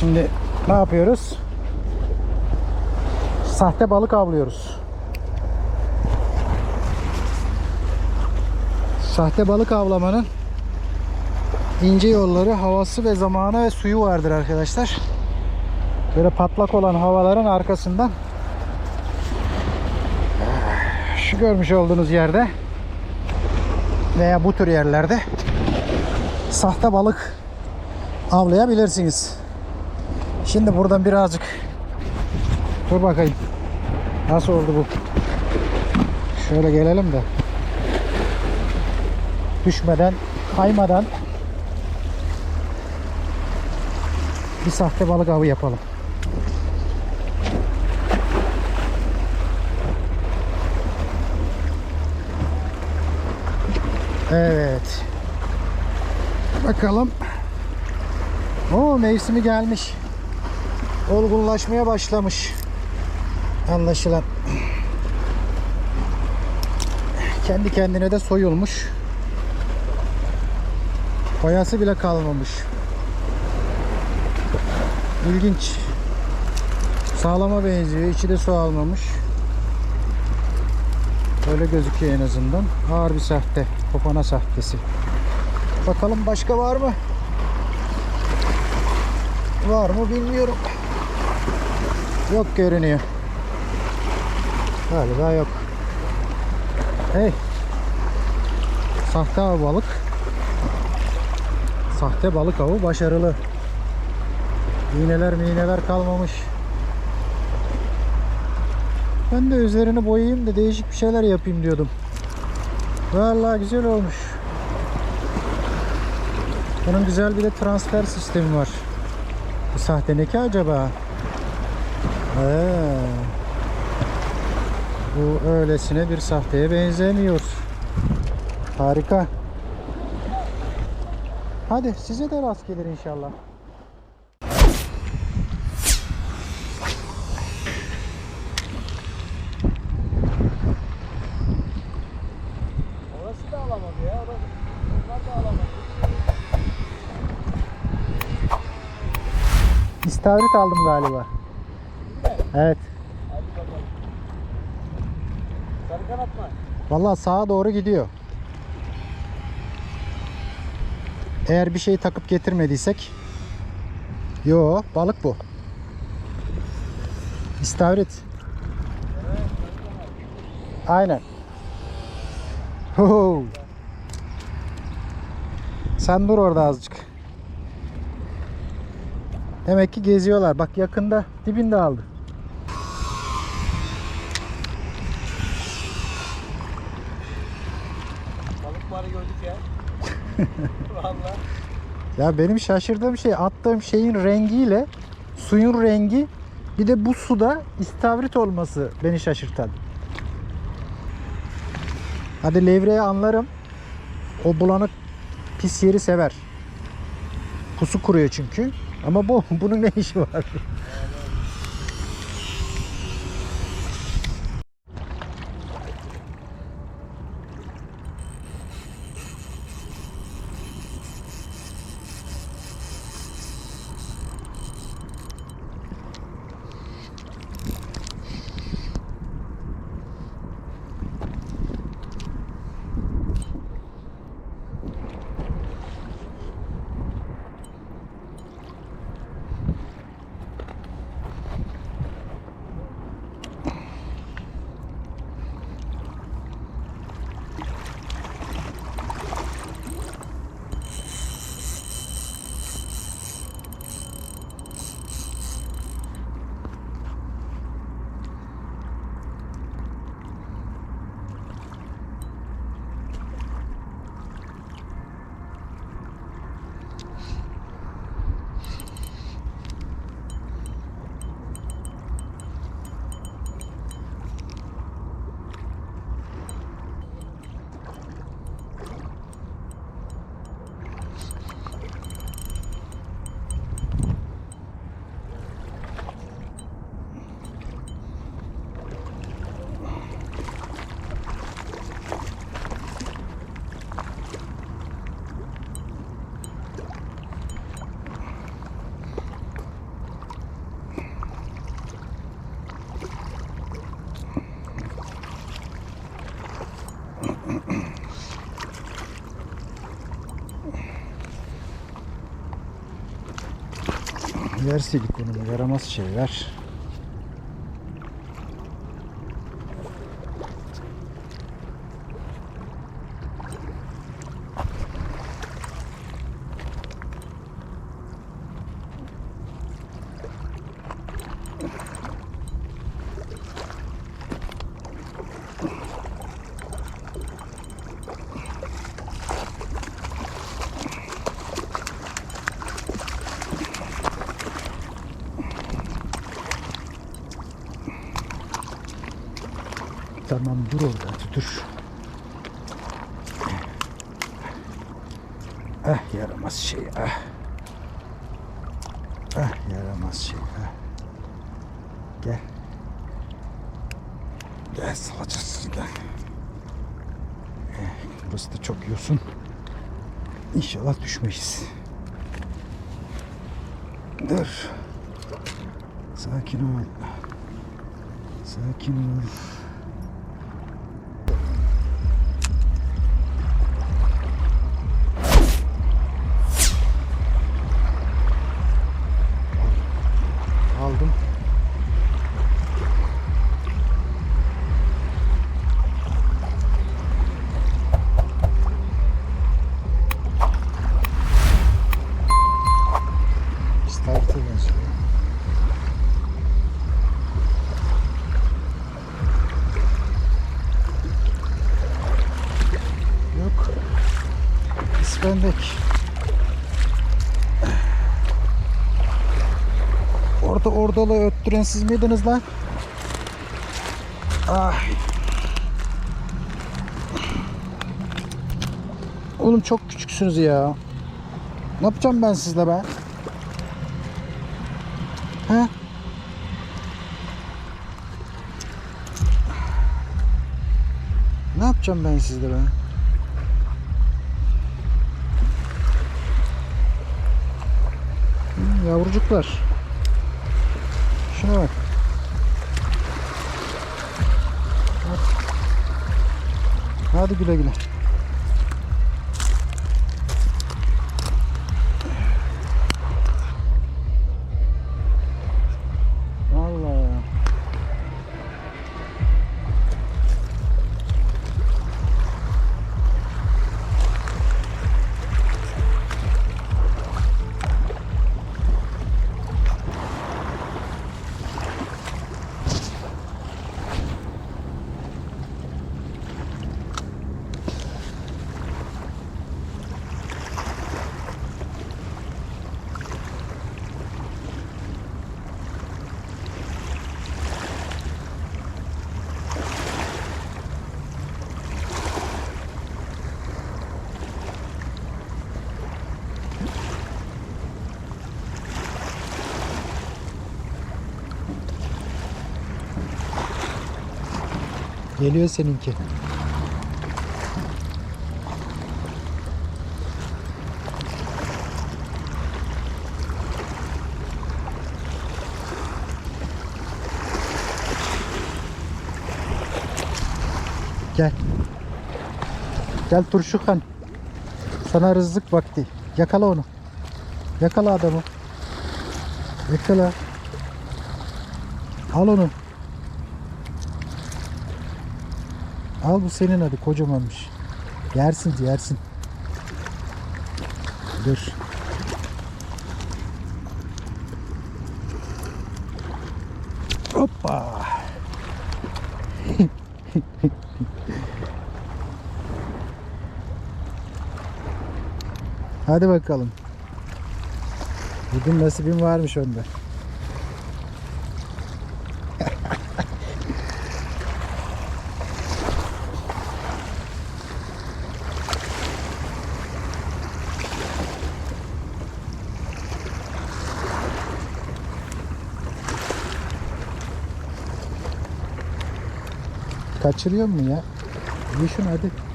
Şimdi ne yapıyoruz? Sahte balık avlıyoruz. Sahte balık avlamanın ince yolları, havası ve zamanı ve suyu vardır arkadaşlar. Böyle patlak olan havaların arkasından şu görmüş olduğunuz yerde veya bu tür yerlerde sahte balık avlayabilirsiniz. Şimdi buradan birazcık dur bakayım. Nasıl oldu bu? Şöyle gelelim de düşmeden, kaymadan bir sahte balık avı yapalım. Evet. Bakalım. O mevsimi gelmiş. Olgunlaşmaya başlamış. Anlaşılan. Kendi kendine de soyulmuş. Boyası bile kalmamış. İlginç. Sağlama benziyor. İçi de su almamış. Öyle gözüküyor en azından. Ağır bir sahte. Kopana sahtesi. Bakalım başka var mı? Var mı bilmiyorum. Yok görünüyor. Galiba yok. Hey. Sahte av balık. Sahte balık avı başarılı. İğneler miğneler kalmamış. Ben de üzerini boyayayım da değişik bir şeyler yapayım diyordum. Vallahi güzel olmuş. Bunun güzel bir de transfer sistemi var. Bu sahte ne ki acaba? Ee, bu öylesine bir sahteye benzemiyor. Harika. Hadi size de rast gelir inşallah. Orası da alamadı ya. Orası, onlar da alamadı. İstavrit aldım galiba. Evet. Hadi bakalım. Sarı kanat mı? Vallahi sağa doğru gidiyor. Eğer bir şey takıp getirmediysek Yo balık bu. İstavrit. Aynen. Ho. Sen dur orada azıcık. Demek ki geziyorlar. Bak yakında dibinde aldı. Varı gördük ya. Vallahi. Ya benim şaşırdığım şey attığım şeyin rengiyle suyun rengi bir de bu suda istavrit olması beni şaşırtan. Hadi levreyi anlarım. O bulanık pis yeri sever. Pusu kuruyor çünkü. Ama bu bunun ne işi var? Yer silikonunu yaramaz şeyler. Tamam dur orada dur. Ah yaramaz şey ah. Ah yaramaz şey ah. Gel. Gel salacasın gel. Eh, Burası da çok yosun. İnşallah düşmeyiz. Dur. Sakin ol. Sakin ol. Aldım. İstavrit'e benziyor. Yok. İspendek. Orada ordalı öttüren siz miydiniz lan? Ah. Oğlum çok küçüksünüz ya. Ne yapacağım ben sizle be? He? Ne yapacağım ben sizle be? Yavrucuklar. Şuna bak. Hadi. Hadi güle güle. Geliyor seninki. Gel. Gel Turşukan. Sana rızık vakti. Yakala onu. Yakala adamı. Yakala. Al onu. Al bu senin hadi kocamanmış. Yersin yersin. Dur. Hoppa. Hadi bakalım. Bugün nasibim varmış onda. Kaçırıyor mu ya? Ye şunu hadi.